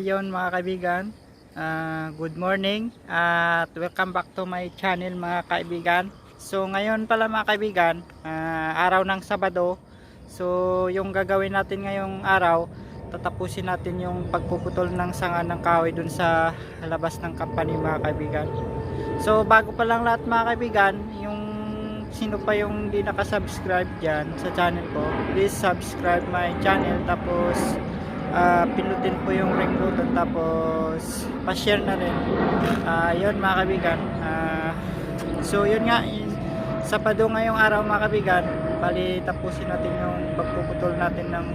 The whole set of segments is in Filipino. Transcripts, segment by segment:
yon mga kaibigan. Ah, good morning at welcome back to my channel mga kaibigan. So ngayon pala mga kaibigan, ah, araw ng Sabado. So yung gagawin natin ngayong araw, tatapusin natin yung pagpuputol ng sanga ng kahoy dun sa labas ng company mga kaibigan. So bago pa lang lahat mga kaibigan, yung sino pa yung hindi nakasubscribe dyan sa channel ko, please subscribe my channel tapos ah, pinutin po yung ring button tapos pa-share na rin. Ah, yun mga kaibigan. Ah, so yun nga, in, Sabado ngayong araw mga kaibigan, bali tapusin natin yung pagpuputol natin ng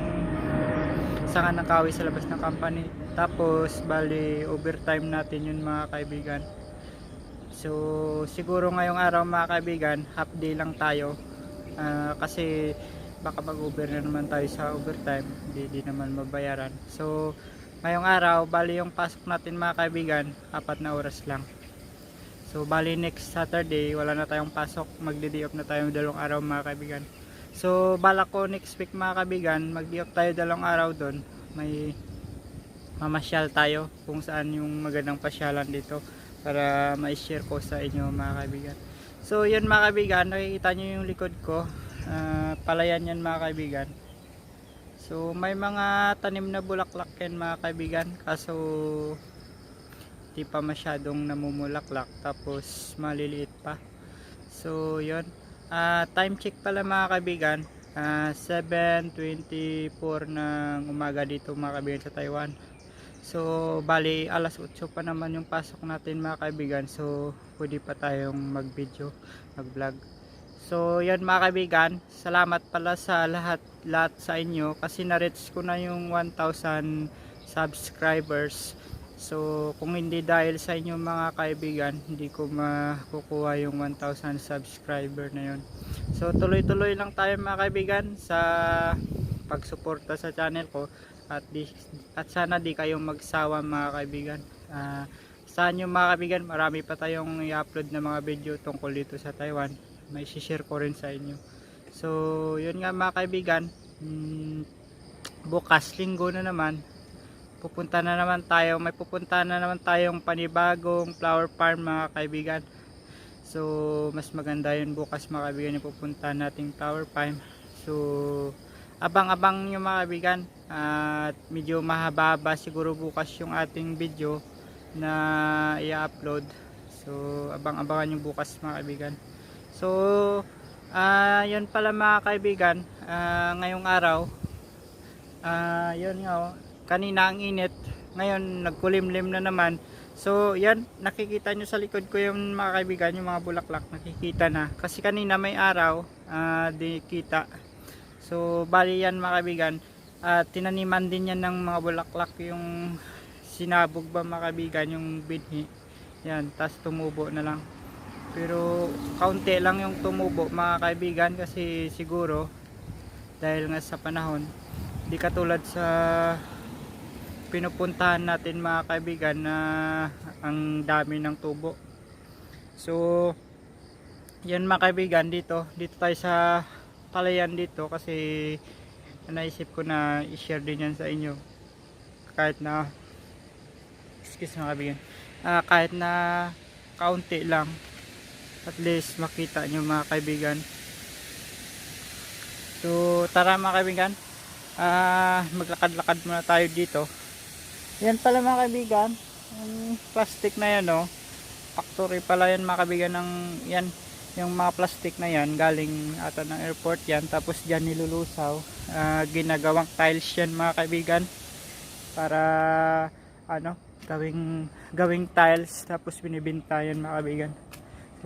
sanga ng kahoy sa labas ng company. Tapos bali overtime natin yun mga kaibigan. So siguro ngayong araw mga kaibigan, half day lang tayo. Ah, kasi baka mag-over na naman tayo sa overtime, hindi di naman mabayaran. So ngayong araw, bali yung pasok natin mga kaibigan, apat na oras lang. So bali next Saturday, wala na tayong pasok, magdi off na tayo dalawang araw mga kaibigan. So balak ko next week mga kaibigan, magdi off tayo dalawang araw doon. May mamasyal tayo kung saan yung magandang pasyalan dito para ma-share ko sa inyo mga kaibigan. So yun mga kaibigan, nakikita nyo yung likod ko. Ah, palayan yan mga kaibigan. So may mga tanim na bulaklak yan mga kaibigan. Kaso di pa masyadong namumulaklak tapos maliliit pa. So yun. Ah, time check pala mga kaibigan. Ah, 7.24 ng umaga dito mga kaibigan sa Taiwan. So, bali alas 8 pa naman yung pasok natin mga kaibigan. So, pwede pa tayong mag-video, mag-vlog. So, yan mga kaibigan. Salamat pala sa lahat lahat sa inyo kasi na-reach ko na yung 1,000 subscribers. So, kung hindi dahil sa inyo mga kaibigan, hindi ko makukuha yung 1,000 subscriber na yun. So, tuloy-tuloy lang tayo mga kaibigan sa pagsuporta sa channel ko at di, at sana di kayong magsawa mga kaibigan. Ah, saan yung mga kaibigan, marami pa tayong i-upload na mga video tungkol dito sa Taiwan. May share ko rin sa inyo. So, yun nga mga kaibigan, mm, bukas linggo na naman, pupunta na naman tayo, may pupunta na naman tayong panibagong flower farm mga kaibigan. So, mas maganda yun bukas mga kaibigan yung pupunta nating flower farm. So, abang-abang nyo mga kaibigan at medyo mahaba siguro bukas yung ating video na i-upload so abang-abangan yung bukas mga kaibigan so ah yun pala mga kaibigan ah, ngayong araw ah yun nga oh, kanina ang init ngayon nagkulimlim na naman so yan nakikita nyo sa likod ko yung mga kaibigan yung mga bulaklak nakikita na kasi kanina may araw ah, di kita So, bali yan mga kaibigan. At tinaniman din yan ng mga bulaklak yung sinabog ba mga kaibigan yung binhi. Yan, tas tumubo na lang. Pero kaunti lang yung tumubo mga kaibigan kasi siguro dahil nga sa panahon di katulad sa pinupuntahan natin mga kaibigan na ang dami ng tubo. So, yan mga kaibigan dito, dito tayo sa palayan dito kasi naisip ko na i-share din yan sa inyo. Kahit na excuse mga kaibigan. Ah, kahit na kaunti lang at least makita nyo mga kaibigan. So tara mga kaibigan. Ah, maglakad-lakad muna tayo dito. Yan pala mga kaibigan. Yung plastic na yan oh. Factory pala yan mga kaibigan ng yan. Yung mga plastic na yan galing ata ng airport yan. Tapos dyan nilulusaw. Ah, ginagawang tiles yan mga kaibigan. Para ano gawing gawing tiles. Tapos binibenta yan mga kaibigan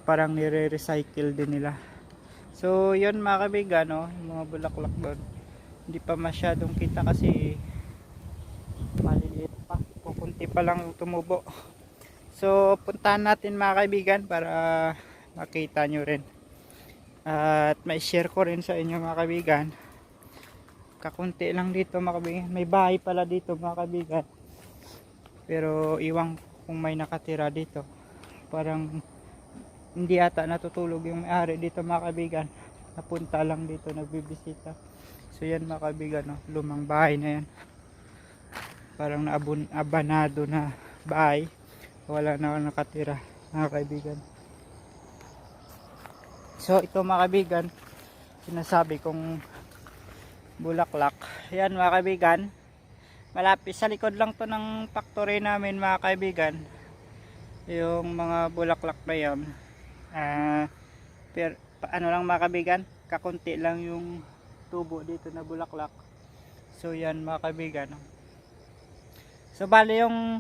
parang nire-recycle din nila. So yun mga kaibigan no, yung mga bulaklak doon. Hindi pa masyadong kita kasi maliliit pa. Pupunti pa lang tumubo. So puntahan natin mga kaibigan para makita nyo rin. At may share ko rin sa inyo mga kaibigan. Kakunti lang dito mga kaibigan. May bahay pala dito mga kaibigan. Pero iwang kung may nakatira dito. Parang hindi ata natutulog yung may-ari dito mga kaibigan. Napunta lang dito nagbibisita. So yan mga kaibigan no? lumang bahay na yan. Parang naabun, abanado na bahay. Wala na nakatira mga kaibigan. So ito mga kaibigan sinasabi kong bulaklak. Yan mga kaibigan. Malapit sa likod lang to ng factory namin mga kaibigan. Yung mga bulaklak na yan ah per, pa- ano lang mga kaibigan kakunti lang yung tubo dito na bulaklak. So yan mga kaibigan so bali yung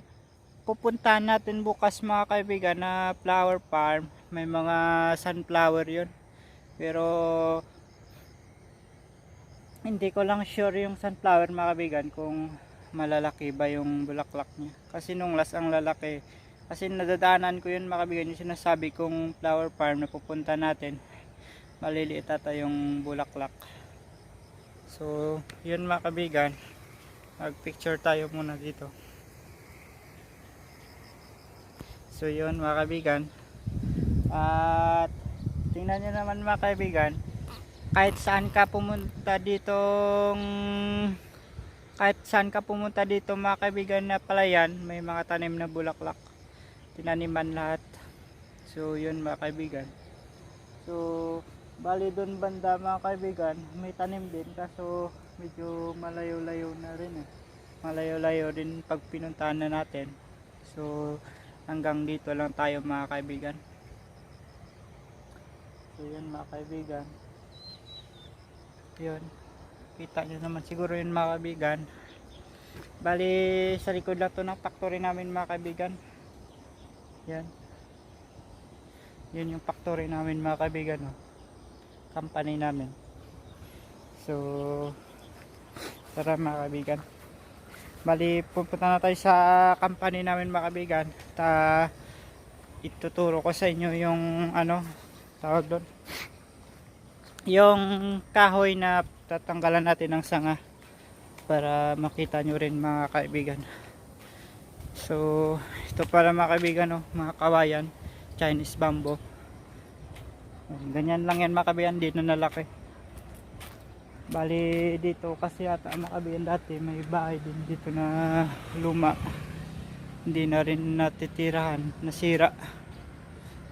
pupuntahan natin bukas mga kaibigan na flower farm may mga sunflower yun. Pero hindi ko lang sure yung sunflower mga kaibigan kung malalaki ba yung bulaklak niya. Kasi nung last ang lalaki kasi nadadaanan ko yun mga kaibigan yung sinasabi kong flower farm na pupunta natin. Maliliit ata yung bulaklak. So yun mga kaibigan mag picture tayo muna dito. So yun mga kaibigan at tingnan nyo naman mga kaibigan kahit saan ka pumunta ditong kahit saan ka pumunta dito mga kaibigan na palayan may mga tanim na bulaklak tinaniman lahat. So yun mga kaibigan. So bali doon banda mga kaibigan may tanim din kaso medyo malayo-layo na rin eh. Malayo-layo din pag pinuntahan na natin. So hanggang dito lang tayo mga kaibigan. So yun mga kaibigan. Yun. Kita nyo naman siguro yun mga kaibigan. Bali sa likod lang to ng factory namin mga kaibigan yan. Yun yung factory namin mga kaibigan no? company namin. So tara mga kaibigan. Bali pupunta na tayo sa company namin mga kaibigan. Ta ituturo ko sa inyo yung ano tawag doon. Yung kahoy na tatanggalan natin ng sanga para makita nyo rin mga kaibigan so ito para mga kaibigan no, mga kawayan Chinese bamboo. Ganyan lang yan mga kaibigan dito na laki bali dito kasi ata mga kaibigan dati may bahay din dito na luma. Hindi na rin natitirahan nasira.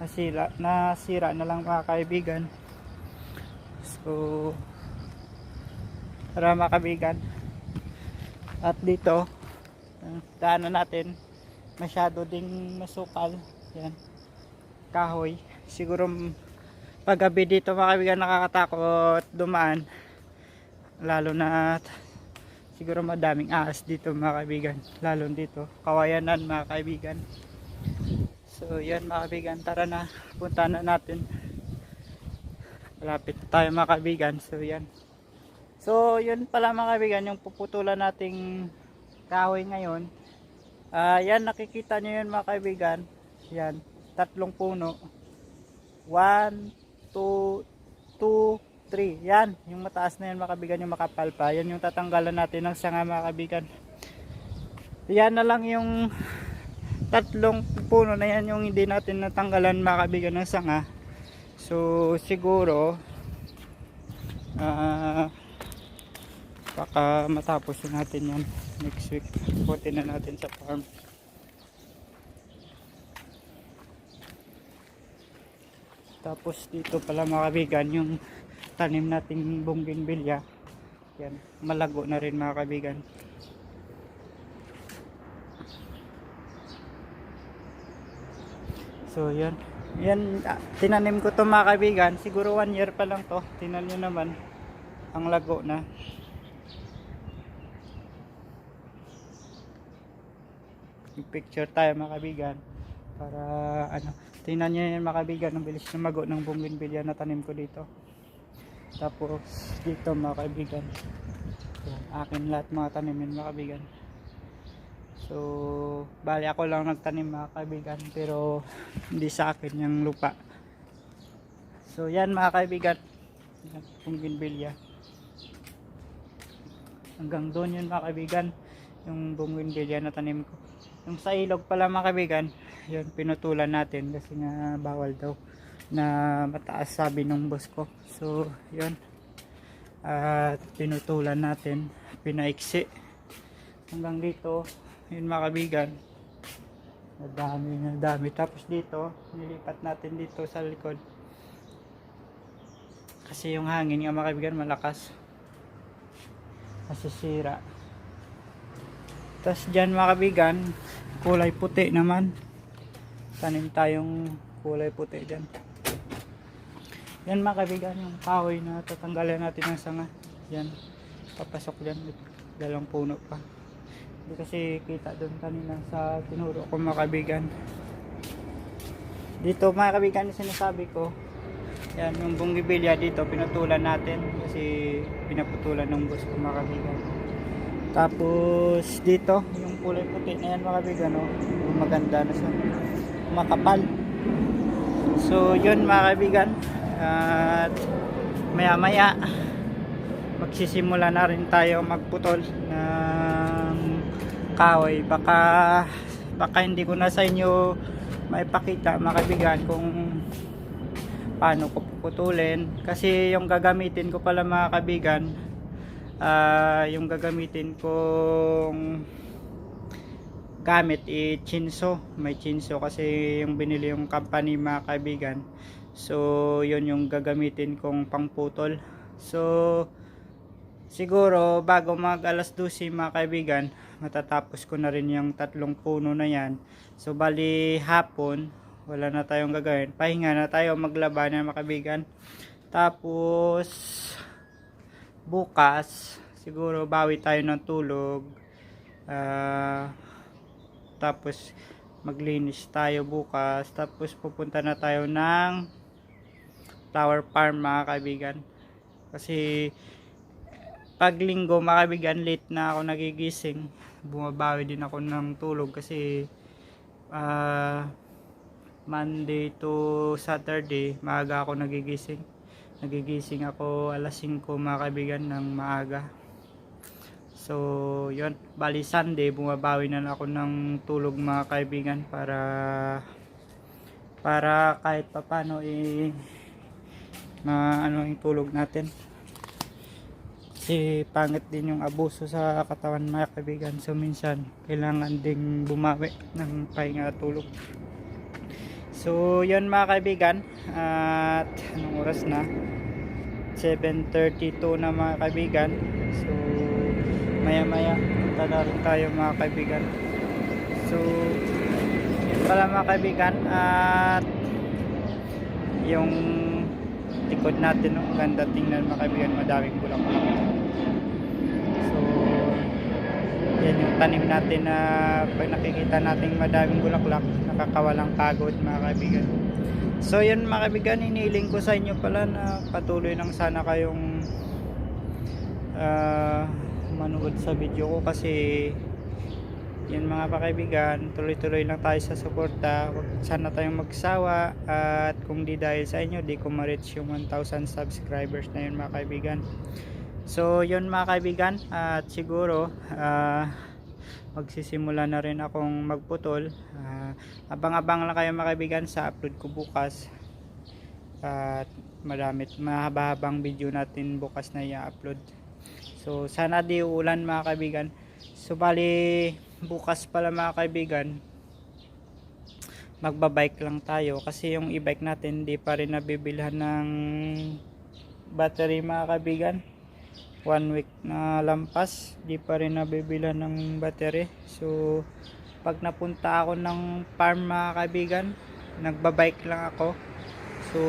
Nasira nasira na lang mga kaibigan. So tara mga kaibigan. At dito ang daanan natin masyado ding masukal. Yan. Kahoy. Siguro paggabi dito mga kaibigan nakakatakot dumaan. Lalo na siguro madaming ahas dito mga kaibigan. Lalo dito. Kawayanan mga kaibigan. So yan mga kaibigan. Tara na. Punta na natin. Malapit tayo mga kaibigan. So yan. So yun pala mga kaibigan yung puputulan nating kahoy ngayon Ah, yan nakikita nyo yun mga kaibigan. Yan, tatlong puno. 1 2 2 3. Yan, yung mataas na yan mga kaibigan, yung makapal pa. Yan yung tatanggalan natin ng sanga mga kaibigan. Yan na lang yung tatlong puno na yan yung hindi natin natanggalan mga kaibigan ng sanga. So siguro ah baka matapos na natin yan next week putin na natin sa farm. Tapos dito pala mga kaibigan yung tanim nating bonggenbilya yan malago na rin mga kaibigan. So yan yan ah, tinanim ko to mga kaibigan. Siguro one year pa lang to. Tinan nyo naman. Ang lago na picture tayo mga kaibigan. Para ano tingnan nyo yan mga kaibigan ang bilis na mago ng bougainvillea na tanim ko dito. Tapos dito mga kaibigan. Akin lahat mga tanim yun mga so bali ako lang nagtanim mga kaibigan pero hindi sa akin yung lupa. So yan mga kaibigan. Yan, bougainvillea hanggang doon yun mga kaibigan yung bougainvillea na tanim ko yung sa ilog pala mga kaibigan yun pinutulan natin kasi nga bawal daw na mataas sabi nung boss ko. So yun. At pinutulan natin pinaiksi. Hanggang dito yun mga kaibigan. Nadami nadami tapos dito nilipat natin dito sa likod. Kasi yung hangin nga mga kaibigan malakas. Masisira tapos dyan mga kaibigan kulay puti naman. Tanim tayong kulay puti dyan. Yan mga kaibigan yung kahoy na tatanggalan natin ng sanga. Yan papasok dyan dalawang puno pa. Hindi kasi kita doon kanina sa tinuro ko mga kaibigan dito mga kaibigan yung sinasabi ko yan yung bunggibilya dito pinutulan natin kasi pinaputulan ng bus ko mga kaibigan tapos dito yung kulay puti. Na yan mga kaibigan no? yung maganda na siya. Makapal. So yun mga kaibigan. At maya maya magsisimula na rin tayo magputol ng kahoy. Baka baka hindi ko na sa inyo maipakita mga kaibigan kung paano ko puputulin. Kasi yung gagamitin ko pala mga kaibigan ah, yung gagamitin kong gamit i chinso. May chinso kasi yung binili yung company mga kaibigan. So yun yung gagamitin kong pangputol. So siguro bago mag alas 12 mga kaibigan matatapos ko na rin yung tatlong puno na yan. So bali hapon wala na tayong gagawin. Pahinga na tayo maglaba na mga kaibigan. Tapos bukas siguro bawi tayo ng tulog. Ah, tapos maglinis tayo bukas. Tapos pupunta na tayo ng flower farm mga kaibigan. Kasi pag linggo mga kaibigan late na ako nagigising. Bumabawi din ako ng tulog kasi ah, Monday to Saturday maaga ako nagigising nagigising ako alas 5 mga kaibigan ng maaga So, yun. Bali, Sunday, bumabawi na ako ng tulog mga kaibigan para para kahit papano eh na ano yung tulog natin. Kasi pangit din yung abuso sa katawan mga kaibigan. So, minsan, kailangan ding bumawi ng pahinga tulog. So, yun mga kaibigan. At anong oras na? 7.32 na mga kaibigan. So, maya maya punta na rin tayo mga kaibigan so yun pala mga kaibigan at yung likod natin ang ganda tingnan mga kaibigan madaming bulaklak so yan yung tanim natin na pag nakikita natin madaming bulaklak nakakawalang pagod mga kaibigan. So yun mga kaibigan iniling ko sa inyo pala na patuloy lang sana kayong ah manood sa video ko kasi yun mga pakaibigan tuloy-tuloy lang tayo sa suporta. Huwag sana tayong magsawa at kung di dahil sa inyo di ko ma-reach yung 1000 subscribers na yun mga kaibigan. So yun mga kaibigan at siguro ah, magsisimula na rin akong magputol Ah, abang-abang lang kayo mga kaibigan sa upload ko bukas at maramit mahaba-habang video natin bukas na i-upload So sana di ulan mga kaibigan. So bali bukas pala mga kaibigan magbabike lang tayo kasi yung e-bike natin di pa rin nabibilhan ng battery mga kaibigan. One week na lampas di pa rin nabibilhan ng battery. So pag napunta ako ng farm mga kaibigan nagbabike lang ako. So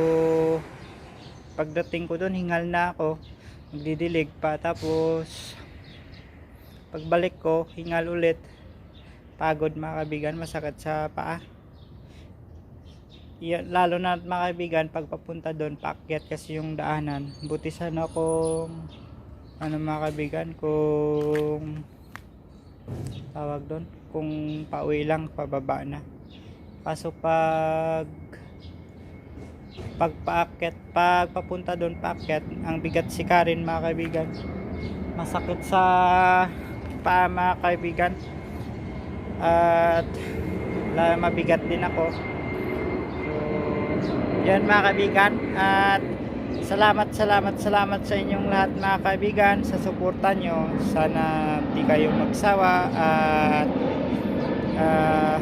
pagdating ko doon hingal na ako. Magdidilig pa. Tapos pagbalik ko hingal ulit. Pagod mga kaibigan. Masakit sa paa. Lalo na mga kaibigan pag papunta doon paakyat kasi yung daanan. Buti sana kung ano mga kaibigan kung tawag doon kung pauwi lang pababa na kaso pag pag paakyat, pag papunta doon paakyat, ang bigat si Karin mga kaibigan. Masakit sa paa mga kaibigan. At mabigat din ako. So, yan mga kaibigan. At Salamat, salamat, salamat sa inyong lahat mga kaibigan sa suporta nyo. Sana di kayo magsawa at ah,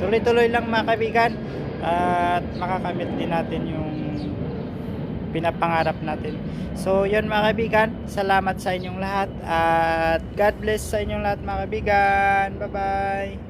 tuloy-tuloy lang mga kaibigan at makakamit din natin yung pinapangarap natin. So, yun mga kaibigan, salamat sa inyong lahat at God bless sa inyong lahat mga kaibigan. Bye-bye!